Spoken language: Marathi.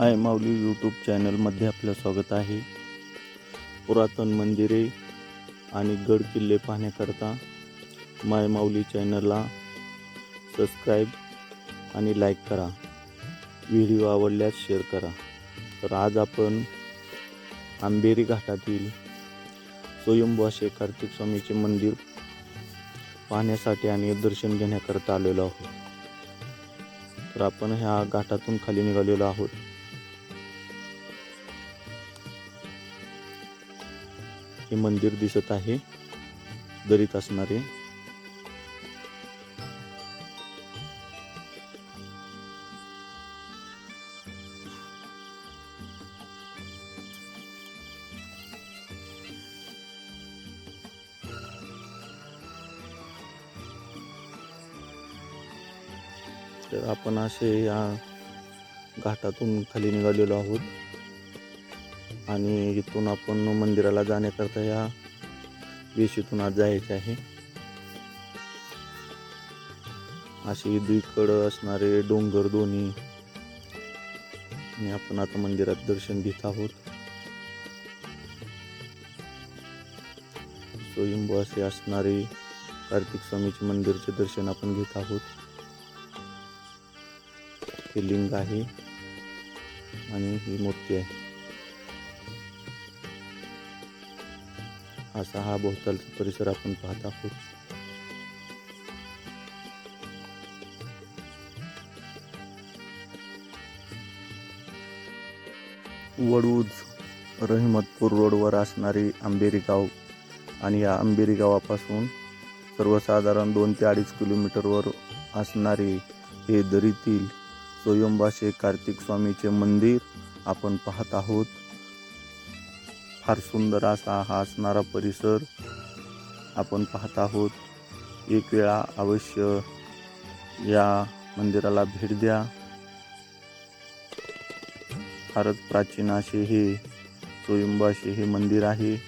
आय माऊली यूट्यूब चॅनलमध्ये आपलं स्वागत आहे. पुरातन मंदिरे आणि गड किल्ले पाहण्याकरता माय माऊली चॅनलला सबस्क्राईब आणि लाईक करा. व्हिडिओ आवडल्यास शेअर करा. तर आज आपण आंबेरी घाटातील स्वयंभाषे कार्तिक स्वामीचे मंदिर पाहण्यासाठी आणि दर्शन घेण्याकरता आलेलो आहोत. तर आपण ह्या घाटातून खाली निघालेलो आहोत. हे मंदिर दिसत आहे. दरीत असणारे. तर आपण असे या घाटातून खाली निघालेलो आहोत. आणि इथून आपण मंदिराला जाण्याकरता या वेशीतून आज जायचे आहे. असे दुईकडं असणारे डोंगर दोन्ही. आणि आपण आता मंदिरात दर्शन घेत आहोत. स्वयंभू असे असणारे कार्तिक स्वामीचे मंदिरचे दर्शन आपण घेत आहोत. हे लिंग आहे आणि ही मूर्ती आहे. असा हा भोवतालचा परिसर आपण पाहत आहोत. वडूज रहिमतपूर रोडवर असणारे आंबेरी गाव आणि या आंबेरी गावापासून सर्वसाधारण दोन ते अडीच किलोमीटरवर असणारे हे दरीतील स्वयंबाशे कार्तिक स्वामीचे मंदिर आपण पाहत आहोत. फार सुंदर असा हा असणारा परिसर आपण पाहत आहोत. एक वेळा अवश्य या मंदिराला भेट द्या. फारच प्राचीन असे हे स्वयंबाशे हे मंदिर आहे.